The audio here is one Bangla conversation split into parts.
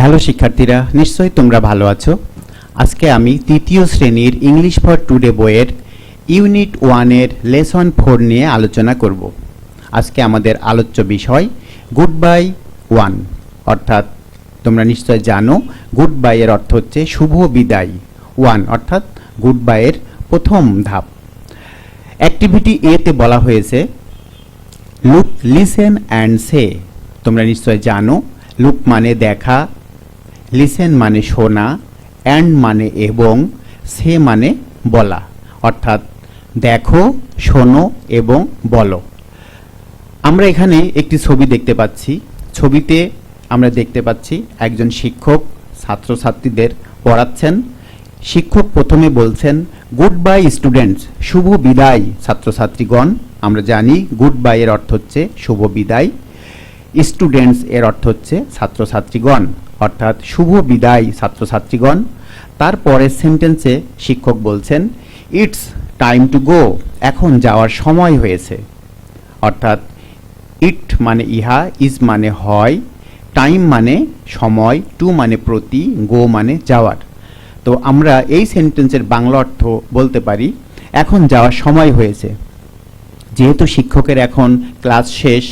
হ্যালো শিক্ষার্থীরা, নিশ্চয়ই তোমরা ভালো আছো। আজকে আমি তৃতীয় শ্রেণির ইংলিশ ফর টুডে বইয়ের ইউনিট ওয়ানের লেসন ফোর নিয়ে আলোচনা করব। আজকে আমাদের আলোচ্য বিষয় গুড বাই ওয়ান। অর্থাৎ তোমরা নিশ্চয় জানো গুড বাইয়ের অর্থ হচ্ছে শুভ বিদায়, ওয়ান। অর্থাৎ গুড বাইয়ের প্রথম ধাপ। অ্যাক্টিভিটি এতে বলা হয়েছে, লুক, লিসেন অ্যান্ড সে। তোমরা নিশ্চয় জানো, লুক মানে দেখা লিসেন মানে শোনা অ্যান্ড মানে এবং সে মানে বলা। অর্থাৎ দেখো, শোনো এবং বলো। আমরা এখানে একটি ছবি দেখতে পাচ্ছি। ছবিতে আমরা দেখতে পাচ্ছি একজন শিক্ষক, ছাত্রছাত্রীদের পড়াচ্ছেন। শিক্ষক প্রথমে বলছেন গুড বাই স্টুডেন্টস, শুভ বিদায় ছাত্রছাত্রীগণ। আমরা জানি গুড বাই এর অর্থ হচ্ছে শুভ বিদায়। স্টুডেন্টস এর অর্থ হচ্ছে ছাত্রছাত্রীগণ। অর্থাৎ শুভ বিদায় ছাত্রছাত্রীগণ। তারপরের সেন্টেন্সে শিক্ষক বলছেন ইটস টাইম টু গো এখন যাওয়ার সময় হয়েছে। অর্থাৎ ইট মানে ইহা ইজ মানে হয় টাইম মানে সময় টু মানে প্রতি গো মানে যাওয়ার। তো আমরা এই সেন্টেন্সের বাংলা অর্থ বলতে পারি, এখন যাওয়ার সময় হয়েছে। যেহেতু শিক্ষকের এখন ক্লাস শেষ,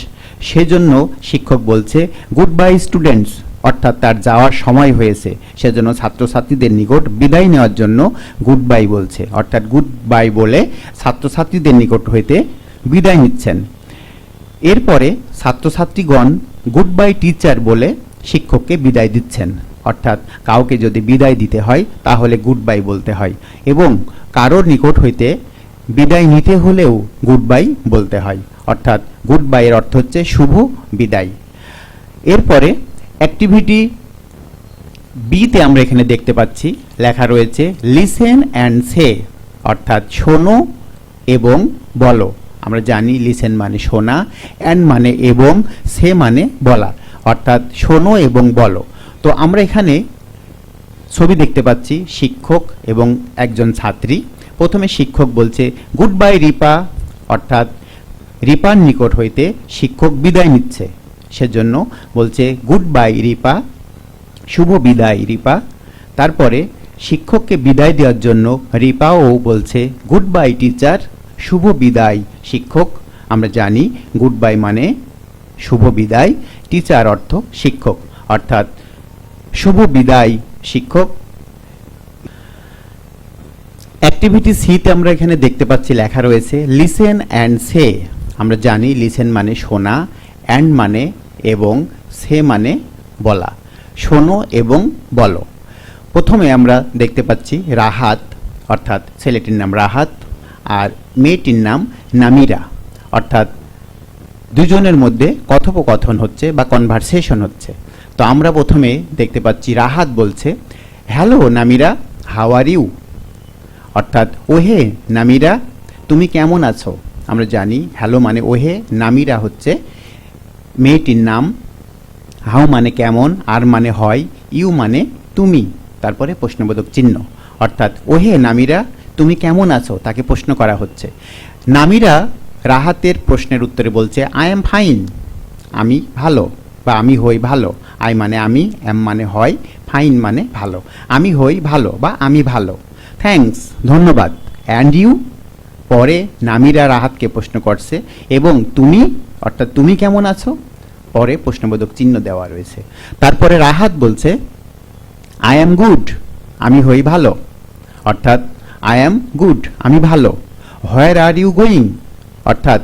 সেজন্য শিক্ষক বলছে গুড বাই স্টুডেন্টস অর্থাৎ তার যাওয়ার সময় হয়েছে। সেজন্য ছাত্রছাত্রীদের নিকট বিদায় নেওয়ার জন্য গুড বাই বলছে। অর্থাৎ গুড বাই বলে ছাত্রছাত্রীদের নিকট হইতে বিদায় নিচ্ছেন। এরপরে ছাত্রছাত্রীগণ গুড বাই টিচার বলে শিক্ষককে বিদায় দিচ্ছেন। অর্থাৎ কাউকে যদি বিদায় দিতে হয়, তাহলে গুড বাই বলতে হয় এবং কারোর নিকট হইতে বিদায় নিতে হলেও গুড বাই বলতে হয়। অর্থাৎ গুড বাইয়ের অর্থ হচ্ছে শুভ বিদায়। এরপরে অ্যাক্টিভিটি বিতে আমরা এখানে দেখতে পাচ্ছি, লেখা রয়েছে লিসেন অ্যান্ড সে অর্থাৎ শোনো এবং বলো। আমরা জানি লিসেন মানে শোনা অ্যান্ড মানে এবং সে মানে বলা, অর্থাৎ শোনো এবং বলো। তো আমরা এখানে ছবি দেখতে পাচ্ছি, শিক্ষক এবং একজন ছাত্রী। প্রথমে শিক্ষক বলছে গুড বাই রিপা অর্থাৎ, রিপার নিকট হইতে শিক্ষক বিদায় নিচ্ছে। সেজন্য বলছে গুড বাই রিপা, শুভ বিদায় রিপা। তারপরে শিক্ষককে বিদায় দেওয়ার জন্য রিপাও বলছে গুড বাই টিচার, শুভ বিদায় শিক্ষক। আমরা জানি গুড বাই মানে শুভ বিদায়, টিচার অর্থ শিক্ষক। অর্থাৎ শুভ বিদায় শিক্ষক। অ্যাক্টিভিটি সিতে আমরা এখানে দেখতে পাচ্ছি লেখা রয়েছে, লিসেন অ্যান্ড সে। আমরা জানি, লিসেন মানে শোনা অ্যান্ড মানে এবং সে মানে বলা। শোনো এবং বলো। প্রথমে আমরা দেখতে পাচ্ছি রাহাত, অর্থাৎ ছেলেটির নাম রাহাত, আর মেয়েটির নাম নামিরা। অর্থাৎ দুজনের মধ্যে কথোপকথন হচ্ছে বা কনভারসেশন হচ্ছে। তো আমরা প্রথমে দেখতে পাচ্ছি রাহাত বলছে hello Namira how are you অর্থাৎ, ওহে, নামিরা, তুমি কেমন আছো? আমরা জানি হ্যালো মানে ওহে, নামিরা হচ্ছে মেয়েটির নাম, হাউ মানে কেমন, আর মানে হয়, ইউ মানে তুমি। তারপরে প্রশ্নবোধক চিহ্ন। অর্থাৎ, ওহে নামিরা, তুমি কেমন আছো? তাকে প্রশ্ন করা হচ্ছে। নামিরা রাহাতের প্রশ্নের উত্তরে বলছে আই এম ফাইন আমি ভালো, বা আমি হই ভালো। আই মানে আমি এম মানে হয় ফাইন মানে ভালো। আমি হই ভালো, বা আমি ভালো। থ্যাঙ্কস ধন্যবাদ। অ্যান্ড ইউ পরে নামিরা রাহাতকে প্রশ্ন করছে, এবং তুমি? অর্থাৎ, তুমি কেমন আছো? পরে প্রশ্নবোধক চিহ্ন দেওয়া রয়েছে। তারপরে রাহাত বলছে আই অ্যাম গুড আমি হই ভালো। অর্থাৎ আই অ্যাম গুড আমি ভালো। হোয়ার আর ইউ গোয়িং অর্থাৎ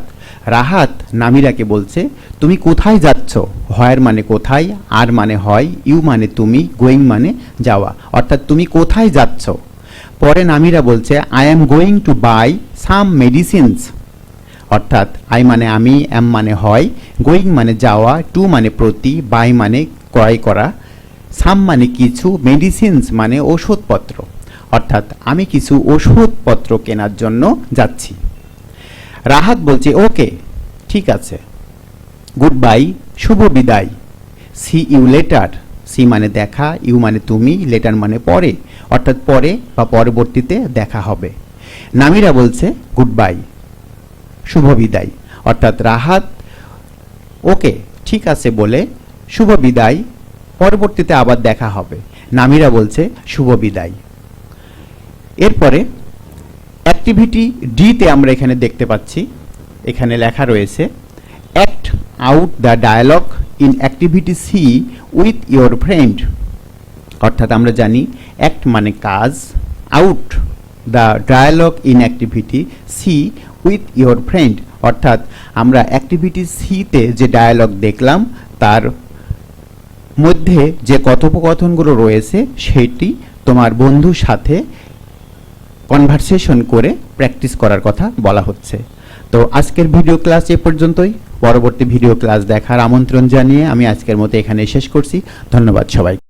রাহাত নামিরাকে বলছে, তুমি কোথায় যাচ্ছ? হয়ার মানে কোথায়? আর মানে হয়? ইউ মানে তুমি? গোয়িং মানে যাওয়া। অর্থাৎ, তুমি কোথায় যাচ্ছ? পরে নামিরা বলছে I am going to buy some medicines অর্থাৎ আই মানে আমি, এম মানে হয়, গোয়িং মানে যাওয়া, টু মানে প্রতি, বাই মানে ক্রয় করা, সাম মানে কিছু, মেডিসিনস মানে ওষুধপত্র। অর্থাৎ আমি কিছু ওষুধপত্র কেনার জন্য যাচ্ছি। রাহাত বলছে, ওকে, ঠিক আছে। গুড বাই শুভ বিদায়। C you later. সি মানে দেখা, ইউ মানে তুমি, লেটার মানে পরে। অর্থাৎ পরে বা পরবর্তীতে দেখা হবে। নামিরা বলছে গুড বাই শুভ বিদায়। অর্থাৎ রাহাত, ওকে ঠিক আছে বলে শুভ বিদায়, পরবর্তীতে আবার দেখা হবে। নামিরা বলছে, শুভ বিদায়। এরপরে অ্যাক্টিভিটি ডিতে আমরা এখানে দেখতে পাচ্ছি। এখানে লেখা রয়েছে, act out the dialogue in activity C with your friend. অর্থাৎ আমরা জানি, অ্যাক্ট মানে কাজ, out the dialogue in activity C with your friend অর্থাৎ আমরা অ্যাক্টিভিটি সিতে যে ডায়ালগ দেখলাম, তার মধ্যে যে কথোপকথনগুলো রয়েছে, সেটি তোমার বন্ধুর সাথে কনভারসেশন করে প্র্যাকটিস করার কথা বলা হচ্ছে। তো আজকের ভিডিও ক্লাস এ পর্যন্তই। পরবর্তী ভিডিও ক্লাস দেখার আমন্ত্রণ জানিয়ে আমি আজকের মতো এখানে শেষ করছি। ধন্যবাদ সবাই